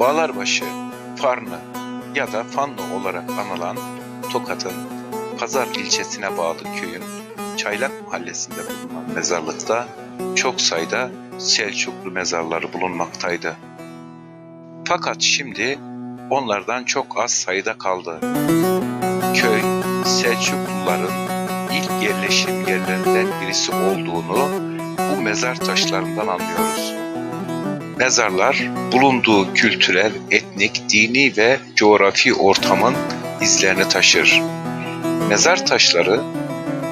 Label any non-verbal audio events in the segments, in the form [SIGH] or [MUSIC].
Bağlarbaşı, Farnı ya da Fanlı olarak anılan Tokat'ın Pazar ilçesine bağlı köyün Çaylak mahallesinde bulunan mezarlıkta çok sayıda Selçuklu mezarları bulunmaktaydı. Fakat şimdi onlardan çok az sayıda kaldı. Köy Selçukluların ilk yerleşim yerlerinden birisi olduğunu bu mezar taşlarından anlıyoruz. Mezarlar bulunduğu kültürel, etnik, dini ve coğrafi ortamın izlerini taşır. Mezar taşları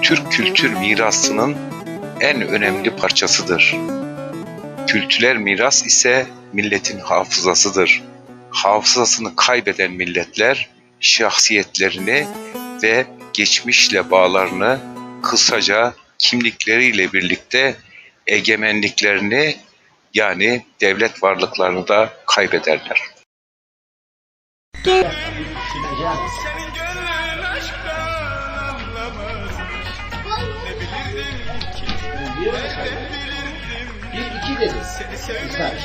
Türk kültür mirasının en önemli parçasıdır. Kültürel miras ise milletin hafızasıdır. Hafızasını kaybeden milletler şahsiyetlerini ve geçmişle bağlarını kısaca kimlikleriyle birlikte egemenliklerini yani devlet varlıklarını da kaybederler. Senin gönlün aşktan anlamaz Ne bilirdim ki nereden bilirdim Bir iki dedi. Güzel.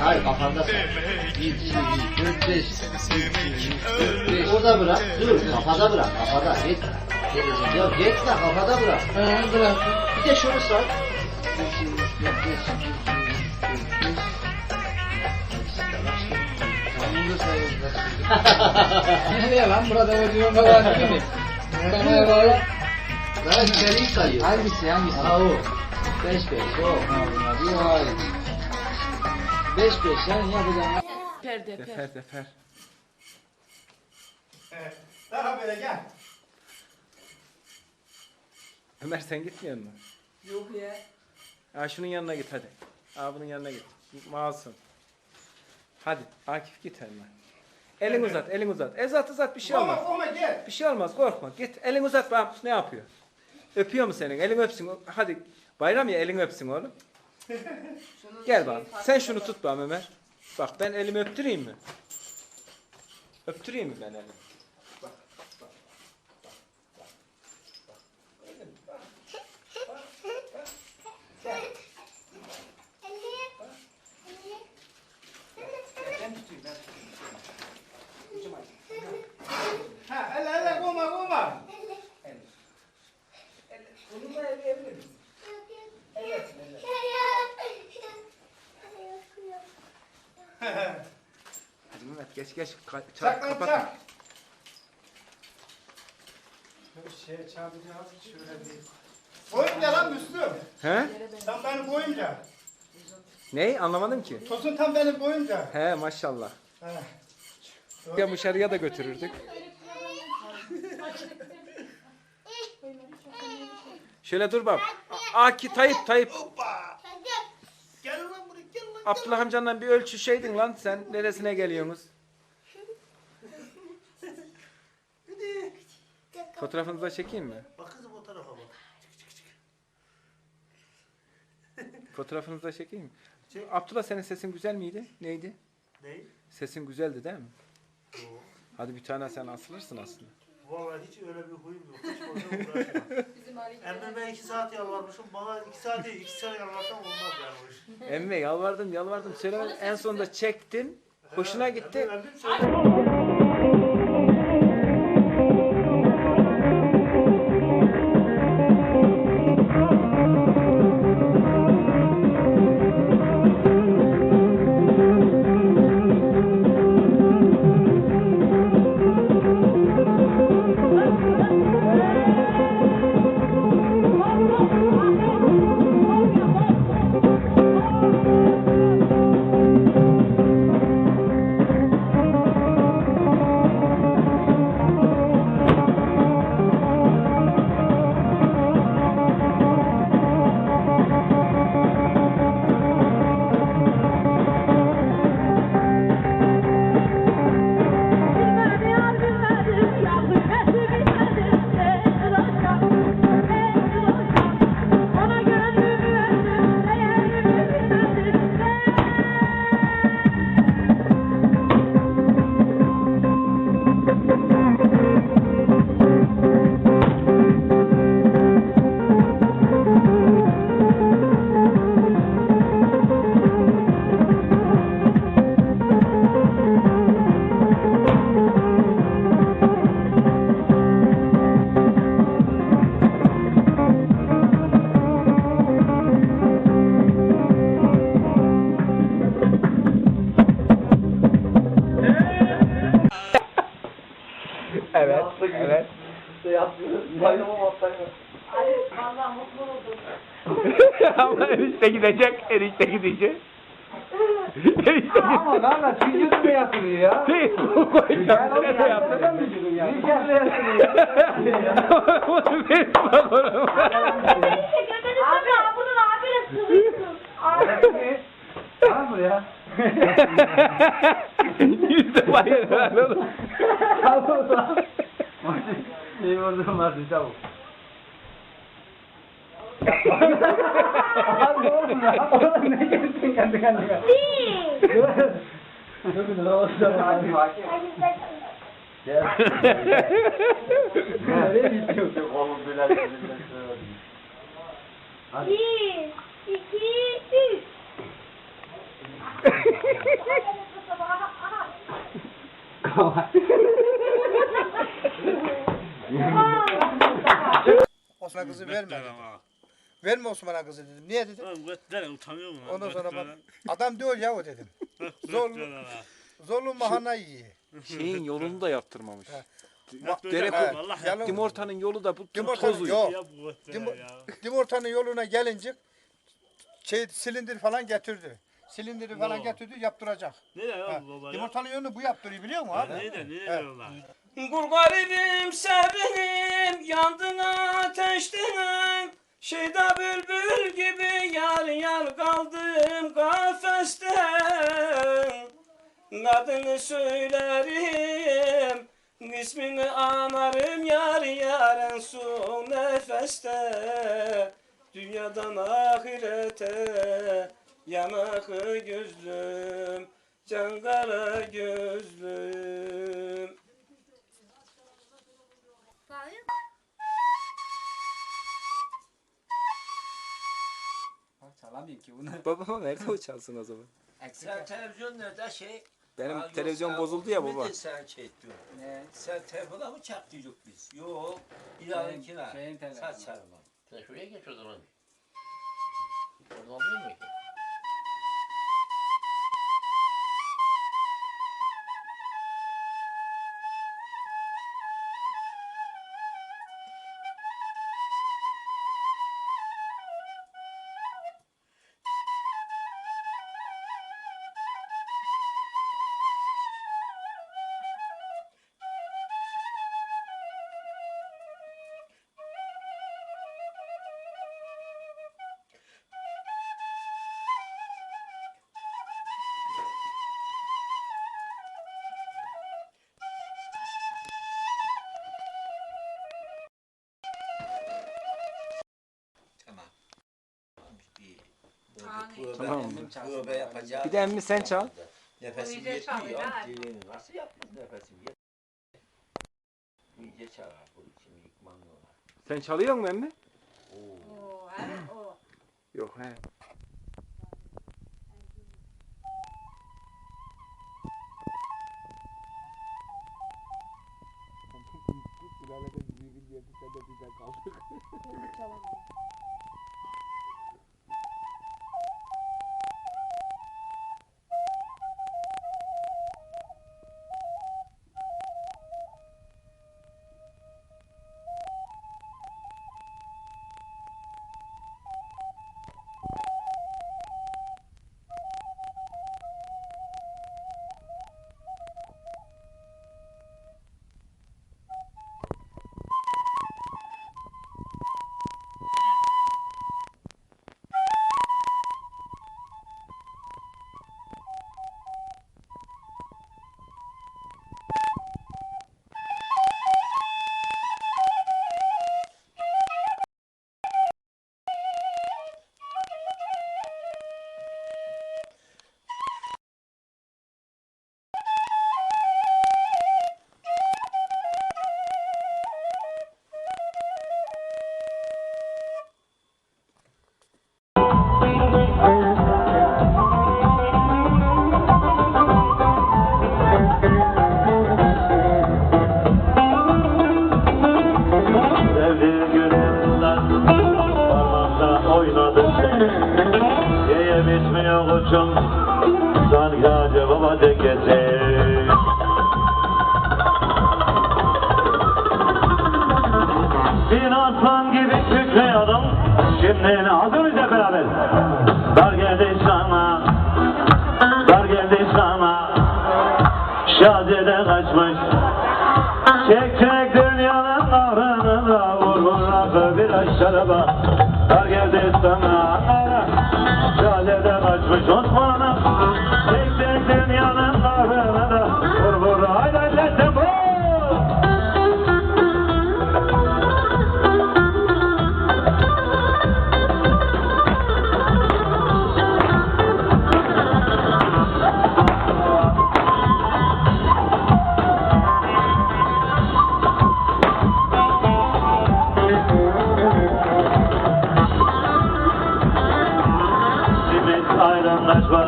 Hayır kafanda say. demek Bir, iki, üç, dört, beş. Sevmek Dört, beş. Orada bırak. Dur. Kafada bırak. Kafada. Git. Ya gitme kafada bırak. Bir de şunu dört, beş, Nereye lan burada ödüyorum falan değil mi? Bana bağlı. Lan içeriği sayıyor. Hangisi hangisi? Ha o. Beş beş o. Bir ay. Beş beş yani yapacağım. Perde, perde. Defer defer. Daha böyle gel Ömer sen gitmiyor musun? Yok ya. Ha şunun yanına git hadi. Ha bunun yanına git. Masum. Hadi Akif git hemen. Elin uzat, elin uzat. Ezat uzat bir şey olmaz. Oma gel Bir şey olmaz korkma. Git elin uzat bak ne yapıyor? Öpüyor mu senin? Elin öpsün. Hadi bayram ya elin öpsün oğlum. Gel bak. Sen şunu tut bana Ömer. Bak ben elimi öptüreyim mi? Öptüreyim mi ben elimi? Bak, bak, bak, bak, bak. Öyle mi? Bak, bak, bak, bak. Gel. Bak. Gel, Ben tutayım, ben tutayım. Ucuma git. Ha ele ele koma koma El. El. Bununla evlenebilir misin? Evet, evet. Hadi Mehmet geç geç. Ka- ça- Çak lan kapatma. çak Şey çağıracağız şöyle bir. Boyunca lan Müslüm He? Tam benim boyunca Ney? Anlamadım ki. Tosun tam benim boyunca He maşallah. He. Ya dışarıya da götürürdük. Şöyle dur bak. Aki Tayyip Tayyip. Gel lan buraya gel lan Abdullah amcanla bir ölçüşeydin lan sen. Neresine geliyorsunuz? Fotoğrafınızı da çekeyim mi? Bak kızım o tarafa bak [LAUGHS] Fotoğrafınızı da çekeyim mi? Abdullah senin sesin güzel miydi? Neydi? Ne? Sesin güzeldi değil mi? Hadi bir tane sen asılırsın aslında. Vallahi hiç öyle bir huyum yok. Hiç boşuna uğraşmam. [LAUGHS] Emre ben iki saat yalvarmışım. Bana iki saat değil, iki saat yalvarsam olmaz yani o iş. Emme yalvardım yalvardım söylemedim. En sonunda çektim. Hoşuna gitti. Emre, Emre söyle. Enişte gidecek, enişte gidecek. [LAUGHS] enişte Ama lan lan çizgi mi yapılıyor ya? Değil, bu koyacağım. ya, yaptın? neden mi diyorsun ya? Bir kere yapılıyor. Bunu ver bak onu. Abi bunun abine sığıyorsun. Abi. Tamam mı ya? Yüzde bayır lan oğlum. Al o zaman. [LAUGHS] İyi vurdum hadi Hadi oğlum ya. Oğlum ne gelsin kendi kendine. Bir. Çok güzel olsun. Hadi. Gel. Nereye gidiyorsun oğlum böyle Hadi. Bir. iki, üç. Osman kızı verme. Verme Osman'a kızı dedim. Niye dedim? Oğlum götlere utanıyor mu? Ondan sonra bak adam diyor ya o dedim. [LAUGHS] Zorlu, zorlu mahana yiyor. Şeyin [LAUGHS] yolunu da yaptırmamış. He. Dere yalın- Dimortanın yolu da bu Dimortanın tozu. yok. Yap bu götlere Dim- ya. Dimortanın yoluna gelince şey silindir falan getirdi. Silindiri falan Yo. getirdi yaptıracak. Ha, ya baba ya? Dimortanın yolunu bu yaptırıyor biliyor musun abi? Nerede Evet. yollar? Kul garibim sevinim yandın ateşten Şeyda bülbül gibi yar yar kaldım kafesten Adını söylerim ismini anarım yar yaren son nefeste. Dünyadan ahirete yanakı gözlüm Can kara gözlüm Çalamayayım ki bunu. [LAUGHS] Babama nerede o çalsın o zaman? Sen televizyon nerede şey? Benim Aa, televizyon yoksa bozuldu ya baba. de Sen şey ettin. Ne? Sen telefona mı çaktıydık biz? Yok. İlaninkine. şeyin telefonu. Saç çarpma. Sen şuraya geç o zaman. Oradan alıyor mu Tamam mı? Tövbe yapacağım. Bir de emmi sen çal. Nefesim İyice yetmiyor. çal ya. Dilini nasıl yaptın nefesim yetmiyor. İyice çal bu içimi yıkman lazım. Sen çalıyor musun emmi? Oo. Oo, evet, o. Yok he. [LAUGHS] Sevdiğim Şimdi ağzınızla beraber. Dar geldi sana, dar geldi sana. Şazide kaçmış. Çek çek dünyanın kahrını da vur vur bir aşağıda. Dar geldi sana, şazide kaçmış. Osman'a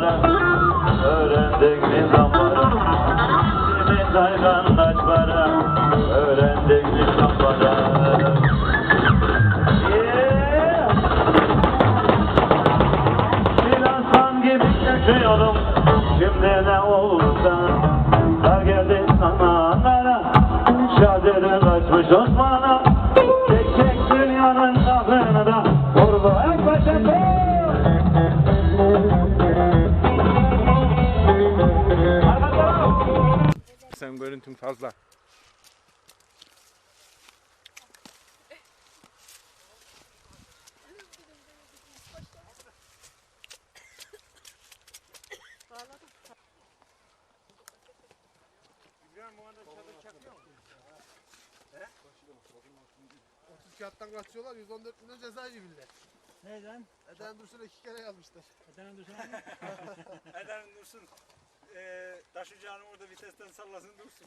ayranlaşmaları öğrendik nizamları Simit ayranlaşmaları öğrendik nizamları Yeah! Bir aslan gibi yaşıyorum. Şimdi ne olursa. Dar geldi zamanlara Şadırı kaçmış Osman'a Çek Sen görüntün fazla. Kağıttan kaçıyorlar 114 milyon ceza yiyorlar. Neyden? Eden Dursun'a iki kere yazmışlar. Eden Dursun. [LAUGHS] Eden Dursun. Eee taşıyacağını orada vitesten sallasın dursun.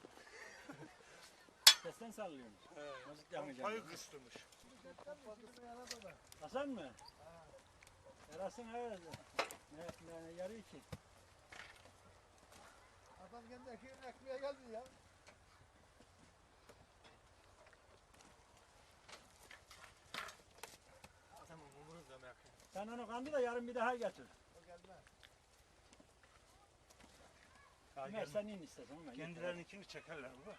[LAUGHS] Vitesten sallıyorum. He. Nasıl yamayacağım? Payı kıstırmış. Hasan mı? Yarasın evet. Ne, ne, yarı iki. Adam kendi ekmeğini ekmeğe geldi ya. Sen onu kandı da yarın bir daha getir. Ömer sen in istersen. Kendilerinkini çekerler baba.